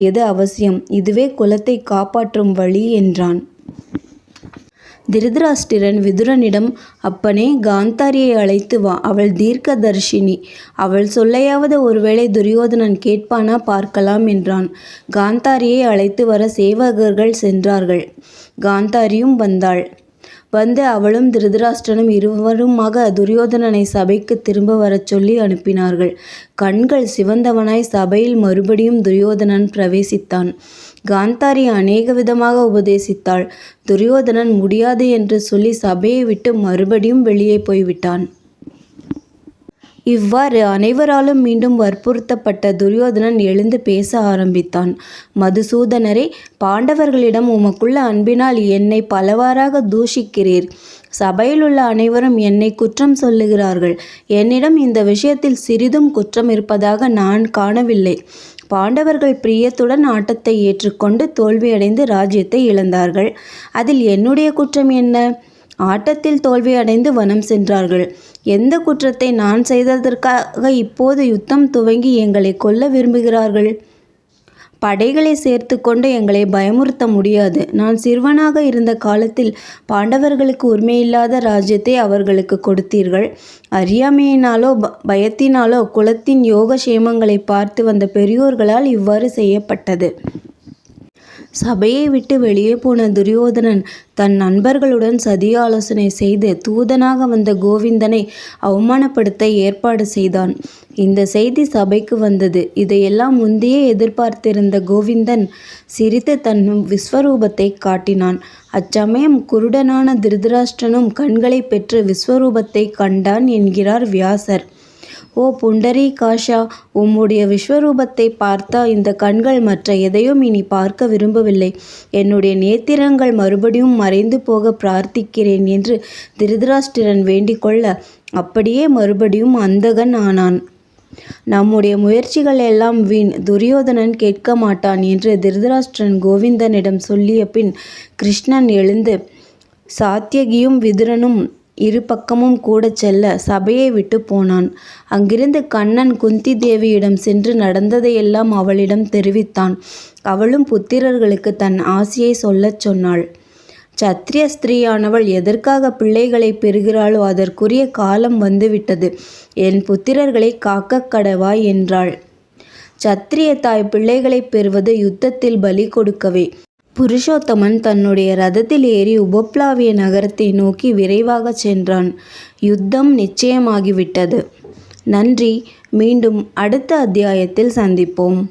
எது அவசியம்? இதுவே குலத்தை காப்பாற்றும் வழி என்றான். திருதராஷ்டிரன் விதுரனிடம் அப்பனே காந்தாரியை அழைத்து வா. அவள் தீர்க்கதர்ஷினி. அவள் சொல்லையாவது ஒருவேளை துரியோதனன் கேட்பானா பார்க்கலாம் என்றான். காந்தாரியை அழைத்து வர சேவகர்கள் சென்றார்கள். காந்தாரியும் வந்தாள். வந்து அவளும் திருதராஷ்டிரனும் இருவருமாக துரியோதனனை சபைக்கு திரும்ப வரச் சொல்லி அனுப்பினார்கள். கண்கள் சிவந்தவனாய் சபையில் மறுபடியும் துரியோதனன் பிரவேசித்தான். காந்தாரி அநேக விதமாக உபதேசித்தாள். துரியோதனன் முடியாது என்று சொல்லி சபையை விட்டு மறுபடியும் வெளியே போய்விட்டான். இவ்வாறு அனைவராலும் மீண்டும் வற்புறுத்தப்பட்ட துரியோதனன் எழுந்து பேச ஆரம்பித்தான். மதுசூதனரே பாண்டவர்களிடம் உமக்குள்ள அன்பினால் என்னை பலவாறாக தூஷிக்கிறீர். சபையில் உள்ள அனைவரும் என்னை குற்றம் சொல்லுகிறார்கள். என்னிடம் இந்த விஷயத்தில் சிறிதும் குற்றம் இருப்பதாக நான் காணவில்லை. பாண்டவர்கள் பிரியத்துடன் ஆட்டத்தை ஏற்றுக்கொண்டு தோல்வியடைந்து ராஜ்யத்தை இழந்தார்கள். அதில் என்னுடைய குற்றம் என்ன? ஆட்டத்தில் தோல்வியடைந்து வனம் சென்றார்கள். எந்த குற்றத்தை நான் செய்ததற்காக இப்போது யுத்தம் துவங்கி எங்களை கொல்ல விரும்புகிறார்கள்? படைகளை சேர்த்து கொண்டு எங்களை பயமுறுத்த முடியாது. நான் சிறுவனாக இருந்த காலத்தில் பாண்டவர்களுக்கு உரிமையில்லாத ராஜ்யத்தை அவர்களுக்கு கொடுத்தீர்கள். அறியாமையினாலோ பயத்தினாலோ குலத்தின் யோக சேமங்களை பார்த்து வந்த பெரியோர்களால் இவ்வாறு செய்யப்பட்டது. சபையை விட்டு வெளியே போன துரியோதனன் தன் நண்பர்களுடன் சதி ஆலோசனை செய்து தூதனாக வந்த கோவிந்தனை அவமானப்படுத்த ஏற்பாடு செய்தான். இந்த செய்தி சபைக்கு வந்தது. இதையெல்லாம் முந்தையே எதிர்பார்த்திருந்த கோவிந்தன் சிரித்து தன் விஸ்வரூபத்தை காட்டினான். அச்சமயம் குருடனான திருதராஷ்டிரனும் கண்களை பெற்று விஸ்வரூபத்தை கண்டான் என்கிறார் வியாசர். ஓ புண்டரீகாஷா உம்முடைய விஸ்வரூபத்தை பார்த்தா இந்த கண்கள் மற்ற எதையும் இனி பார்க்க விரும்பவில்லை. என்னுடைய நேத்திரங்கள் மறுபடியும் மறைந்து போக பிரார்த்திக்கிறேன் என்று திருதராஷ்டிரன் வேண்டிக்கொள்ள அப்படியே மறுபடியும் அந்தகன் ஆனான். நம்முடைய முயற்சிகள் எல்லாம் வீண் துரியோதனன் கேட்க மாட்டான் என்று திருதராஷ்டிரன் கோவிந்தனிடம் சொல்லிய பின் கிருஷ்ணன் எழுந்து சாத்தியகியும் விதுரனும் இரு பக்கமும் கூடச் செல்ல சபையை விட்டு போனான். அங்கிருந்து கண்ணன் குந்தி தேவியிடம் சென்று நடந்ததையெல்லாம் அவளிடம் தெரிவித்தான். அவளும் புத்திரர்களுக்கு தன் ஆசையை சொல்லச் சொன்னாள். சத்திரிய ஸ்திரீயானவள் எதற்காக பிள்ளைகளை பெறுகிறாளோ அதற்குரிய காலம் வந்துவிட்டது. என் புத்திரர்களை காக்க கடவாய் என்றாள். சத்திரிய தாய் பிள்ளைகளை பெறுவது யுத்தத்தில் பலி கொடுக்கவே. புருஷோத்தமன் தன்னுடைய ரதத்தில் ஏறி உபப்ளாவிய நகரத்தை நோக்கி விரைவாகச் சென்றான். யுத்தம் நிச்சயமாகிவிட்டது. நன்றி. மீண்டும் அடுத்த அத்தியாயத்தில் சந்திப்போம்.